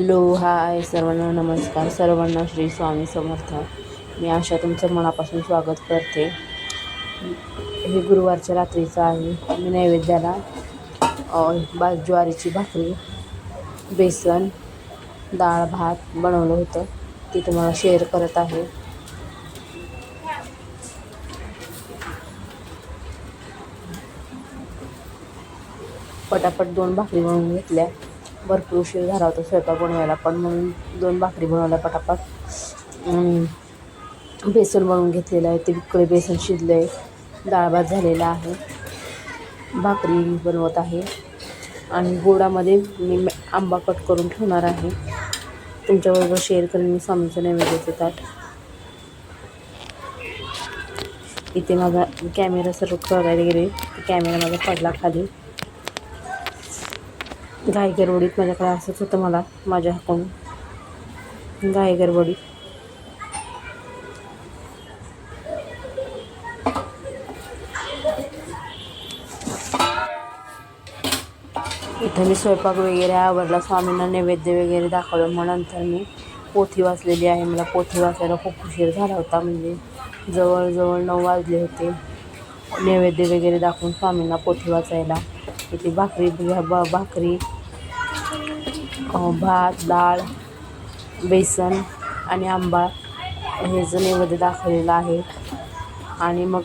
Hello hi सर्वांना नमस्कार. सर्वांना श्री स्वामी समर्थ. मी आशा तुमचं मनापासून स्वागत करते. हे गुरुवारच्या रात्रीचं आहे. मी नैवेद्याला बा ज्वारीची भाकरी बेसन डाळ भात बनवलं होतं. ते तुम्हाला शेअर करत आहे. पटापट दोन भाकरी बनवून घेतल्या. भरपूर उशीर झाला होता स्वयंपाक बनवायला पण म्हणून दोन भाकरी बनवल्या पटापट. आणि बेसन बनवून घेतलेलं आहे ते इकडे बेसन शिजलं आहे डाळ भात झालेला आहे. भाकरी बनवत आहे. आणि गोडामध्ये मी आंबा कट करून ठेवणार आहे. तुमच्याबरोबर शेअर करेन मी सामचं नैवेद्याचं ताट इथे माझा कॅमेरा सर्व करायला गेले कॅमेरा माझा पडला खाली. गायगर गरवडीत माझ्याकडे असंच होतं मला माझ्या हाकून गायगर गरवडीत इथं मी स्वयंपाक वगैरे आवरला स्वामींना नैवेद्य वगैरे दाखवलं मग नंतर मी पोथी वाचलेली आहे. मला पोथी वाचायला खूप उशीर झाला होता म्हणजे जवळजवळ नऊ वाजले होते. नैवेद्य वगैरे दाखवून स्वामींना पोथी वाचायला. इथे भाकरी ब भाकरी भात डाळ बेसन आणि आंबा ह्याचं नैवेद्य दाखवलेलं आहे. आणि मग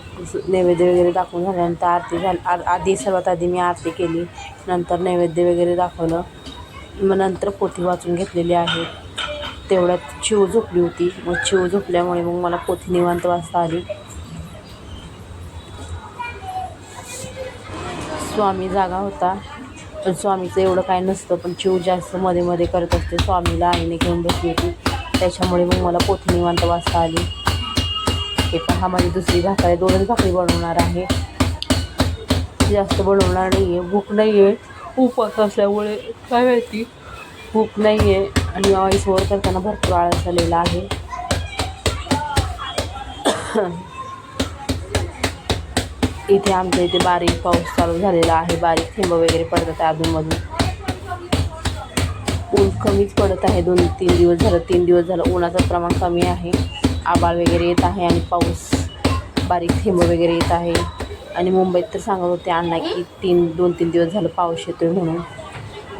नैवेद्य वगैरे दाखवून झाल्यानंतर आरती झाली. आर आधी सर्वात आधी मी आरती केली. नंतर नैवेद्य वगैरे दाखवलं. मग नंतर पोथी वाचून घेतलेली आहे. तेवढ्यात चिव झोपली होती. मग चिव झोपल्यामुळे मग मला पोथी निवांत वाचता आली. स्वामी जागा होता. पण स्वामीचं एवढं काय नसतं पण चिव जास्त मध्ये मध्ये करत असते. स्वामीला आईने घेऊन बसली होती. त्याच्यामुळे मग मला पोथी निवांत वाचता आली. हे पण हा माझी दुसरी भाकरी आहे. दोनच भाकरी बनवणार आहे. जास्त बनवणार नाही आहे भूक नाही आहे उपवास असल्यामुळे काय माहिती. भूक नाही आहे आणि आईसवर करताना भरपूर आळस आलेला आहे. इथे आमच्या इथे बारीक पाऊस चालू झालेला आहे. बारीक थेंब वगैरे पडतात अधूनमधून. ऊन कमीच पडत आहे. दोन तीन दिवस झालं तीन दिवस झालं उन्हाचं प्रमाण कमी आहे. आबाळ वगैरे येत आहे आणि पाऊस बारीक थेंब वगैरे येत आहे. आणि मुंबईत तर सांगत होते अण्णा की तीन दोन तीन दिवस झालं पाऊस येतो म्हणून.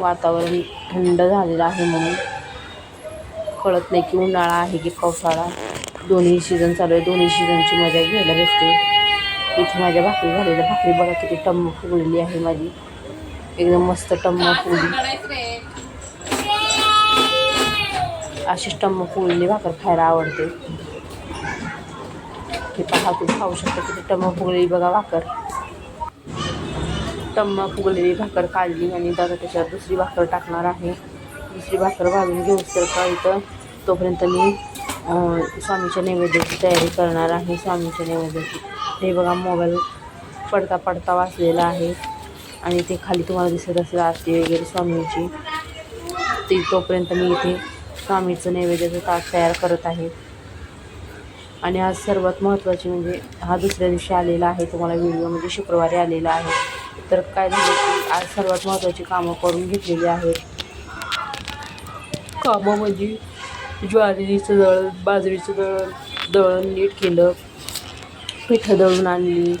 वातावरण थंड झालेलं आहे म्हणून. कळत नाही की उन्हाळा आहे की पावसाळा. दोन्ही सीझन चालू आहे. दोन्ही सीझनची मजा घ्यायला भेटते. इथे माझ्या भाकरी झालेल्या भाकरी बघा किती टम्म फुगलेली आहे माझी एकदम मस्त टम्म फुगली अशीच टम्म फुगलेली भाकर खायला आवडते हे पहा तुम्ही खाऊ शकता किती टम्म फुगलेली बघा भाकर टम्म फुगलेली भाकर काढली आणि दादा त्याच्यावर दुसरी भाकर टाकणार आहे दुसरी भाकर भाजून घेऊ तर का तोपर्यंत मी स्वामीच्या नैवेद्याची तयारी करणार आहे. स्वामीच्या नैवेद्याची. हे बघा मोबाईल पडता पडता वाचलेला आहे. आणि ते खाली तुम्हाला दिसत असेल आरती वगैरे स्वामीची. ती तोपर्यंत मी इथे स्वामीचं नैवेद्याचं ताट तयार करत आहे. आणि आज सर्वात महत्त्वाची म्हणजे हा दुसऱ्या दिवशी आलेला आहे. तुम्हाला व्हिडिओ म्हणजे शुक्रवारी आलेला आहे. तर काय झालं की आज सर्वात महत्त्वाची कामं करून घेतलेली आहेत. कामं म्हणजे ज्वारीचं दळण बाजरीचं दळण दळण नीट केलं. पिठं दळून आणली.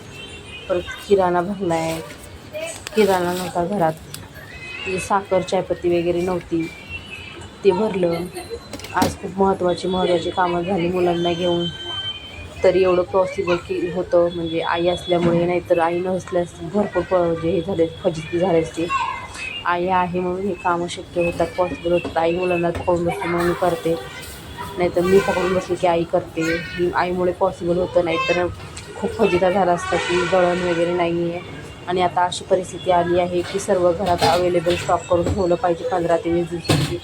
परत किराणा भरला आहे किराणा नव्हता घरात. म्हणजे साखर चायपत्ती वगैरे नव्हती. ते भरलं. आज खूप महत्त्वाची महत्त्वाची कामं झाली मुलांना घेऊन. तरी एवढं पॉसिबल की होतं. म्हणजे आई असल्यामुळे नाहीतर आई नसल्यास भरपूर प म्हणजे हे झाले फजिती झाले असते आई आहे म्हणून हे कामं शक्य होतात. पॉसिबल होतात. आई मुलांना पकडून बसते म्हणून मी करते. नाहीतर मी पकडून बसले की आई करते. ही आईमुळे पॉसिबल होतं. नाहीतर खूप फजिता झाला असता की दळण वगैरे नाही आहे आणि आता अशी परिस्थिती आली आहे की सर्व घरात अवेलेबल स्टॉक करून ठेवलं पाहिजे पंधरा ते वीस दिवसांची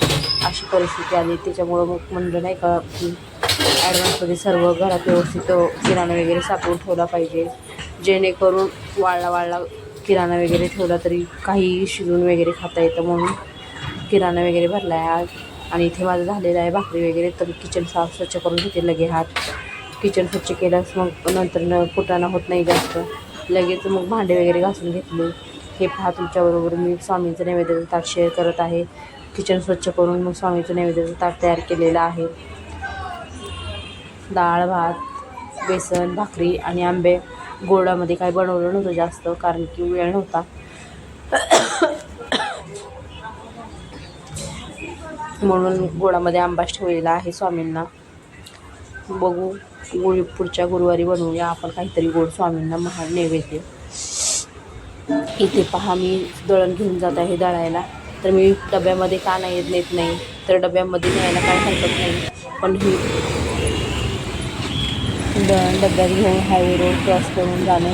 अशी परिस्थिती आली. त्याच्यामुळं मग म्हणलं नाही का की ॲडव्हान्समध्ये सर्व घरात व्यवस्थित किराणा वगैरे साठवून ठेवला पाहिजे. जेणेकरून वाळला वाळला किराणा वगैरे ठेवला तरी काही शिजून वगैरे खाता येतं म्हणून किराणा वगैरे भरला आहे आज. आणि इथे माझं झालेलं आहे भाकरी वगैरे तर किचन साफ स्वच्छ करून घेते लगे हात. किचन स्वच्छ केल्यास मग नंतर न फुटाणा होत नाही जास्त. लगेच मग भांडे वगैरे घासून घेतले. हे पहा तुमच्याबरोबर मी स्वामींचं नैवेद्याचं ताट शेअर करत आहे. किचन स्वच्छ करून मग स्वामीचं नैवेद्याचं ताट तयार केलेलं आहे. डाळ भात बेसन भाकरी आणि आंबे. गोडामध्ये काही बनवलं नव्हतं जास्त कारण की वेळ नव्हता. म्हणून गोडामध्ये आंबाच ठेवलेला आहे स्वामींना. बघू गुळी पुढच्या गुरुवारी बनवूया. आपण काहीतरी गोड स्वामींना महा नैवेद्य. इथे पहा मी दळण घेऊन जात आहे दळायला. तर मी डब्यामध्ये का नाही नेत नाही. तर डब्यामध्ये न्यायला काय हरकत नाही. पण ही दळण डब्यात घेऊन हायवे रोड क्रॉस करून जाणं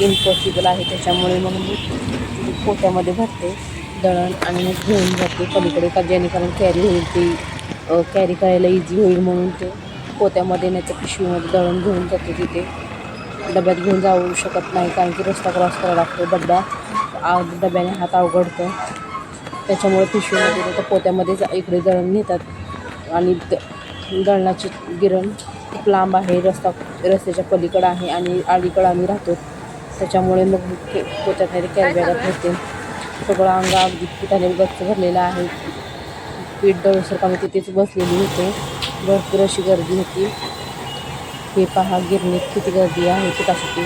इम्पॉसिबल आहे. त्याच्यामुळे मग मी पोत्यामध्ये भरते दळण आणि मग घेऊन जाते. पलीकडे का जेणेकरून कॅरी होईल ती कॅरी करायला इझी होईल म्हणून ते पोत्यामध्ये नाही तर पिशवीमध्ये दळण घेऊन जाते तिथे. डब्यात घेऊन जाऊ शकत नाही कारण की रस्ता क्रॉस करावा लागतो. डब्या डब्याने हात अवघडतो. त्याच्यामुळे पिशवीमध्ये तर पोत्यामध्येच इकडे दळण नेतात. आणि दळणाची गिरण खूप लांब आहे रस्ता रस्त्याच्या पलीकडं आहे आणि अलीकडं आम्ही राहतो. त्याच्यामुळे मग मी के पोत्यात नाही होते सगळं अंग अगदी पिठाने गच्च भरलेलं आहे. पीठ दळूसारखं आम्ही तिथेच बसलेली होते. भरपूर अशी गर्दी होती. हे पहा गिरणीत किती गर्दी आहे पिठासाठी.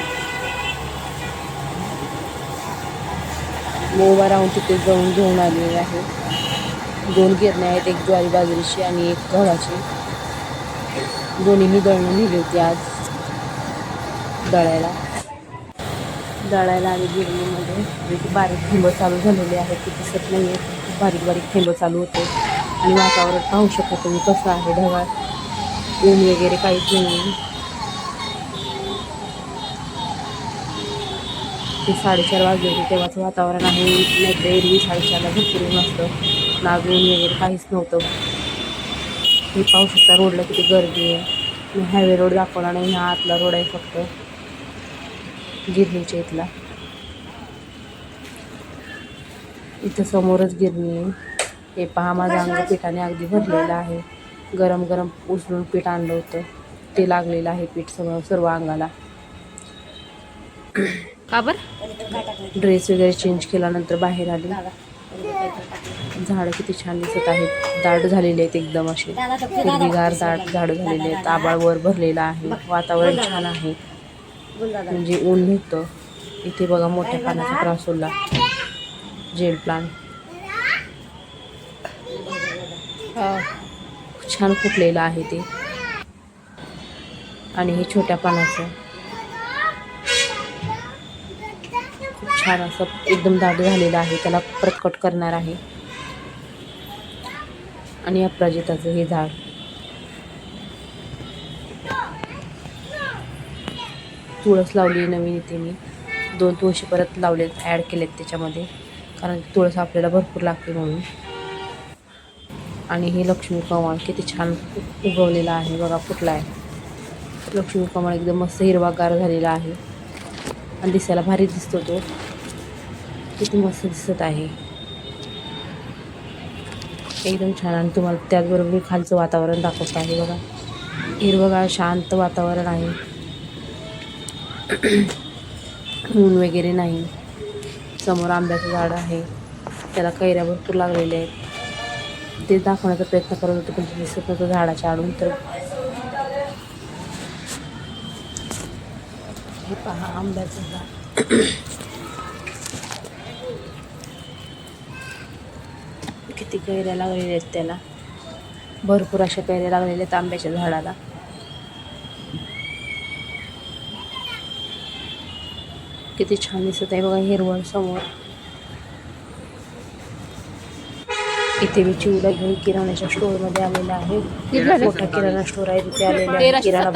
मग उभा राहून तिथे जाऊन घेऊन आलेली आहे. दोन गिरण्या आहेत एक ज्वारी बाजरीची आणि एक गव्हाची. दोन्ही मी दळणं नेली होती आज. दळायला. दळायला आणि गिरणीमध्ये. म्हणजे जे बारीक थेंब चालू झालेले आहेत. ते दिसत नाही आहे खूप बारीक बारीक थेंब चालू होते. आणि वातावरण पाहू शकता तुम्ही कसं आहे ढगाळ. ऊन वगैरे काहीच नाही ते साडेचार वाजले होते. तेव्हाचं वातावरण आहे. नाही तर एरवी साडेचारला भरपूर मस्त नाग ऊन वगैरे काहीच नव्हतं. हे पाहू शकता रोडला किती गर्दी आहे. मी हायवे रोड दाखवला नाही हा आतला रोड आहे फक्त. गिरणीच्या इथला. इथं समोरच गिरणी आहे. हे पहा माझं अंग पिठाने अगदी भरलेलं आहे. गरम गरम उचलून पीठ आणलं होतं. ते लागलेलं आहे पीठ सगळं सर्व अंगाला. का बर? ड्रेस वगैरे चेंज केल्यानंतर बाहेर आली. झाडं किती छान दिसत आहेत. दाट झालेले आहेत एकदम असे. हिरवीगार दाट झाडं झालेले आहेत. आबाळ वर भरलेला आहे. वातावरण छान आहे. म्हणजे ऊन भेटतं. इथे बघा मोठ्या पानाचा त्रासोला जेल प्लांट छान फुटलेलं आहे ते. आणि हे छोट्या पानाचं. खूप छान असं एकदम दाट झालेलं आहे. त्याला परत कट करणार आहे. आणि अपराजिताचं हे झाड. तुळस लावली नवीन इथे मी. दोन तुळशी परत लावलेत ॲड केलेत त्याच्यामध्ये. कारण तुळस आपल्याला भरपूर लागते म्हणून. आणि हे लक्ष्मी कमळ किती छान उगवलेलं आहे. बघा फुटला आहे. लक्ष्मी कमळ एकदम मस्त हिरवागार झालेला आहे. आणि दिसायला भारी दिसतो तो. किती मस्त दिसत आहे. एकदम छान आणि तुम्हाला त्याचबरोबर खालचं वातावरण दाखवत आहे बघा. हिरवगाळ शांत वातावरण आहे. ऊन वगैरे नाही. समोर आंब्याचं झाड आहे. त्याला कैऱ्या भरपूर लागलेल्या आहेत. ते दाखवण्याचा प्रयत्न करत होतो पण ते दिसत नव्हतं झाडाच्या आडून तर हे पहा आंब्याचं झाड. किती कैऱ्या लागलेल्या आहेत त्याला? भरपूर अशा कैऱ्या लागलेल्या आहेत आंब्याच्या झाडाला. किती छान दिसत आहे बघा हिरवळ समोर. इथे मी चिवडा घेऊन किराण्याच्या स्टोअरमध्ये आलेला आहे? मोठा किराणा स्टोअर आहे. तिथे आलेला आहे. किराणा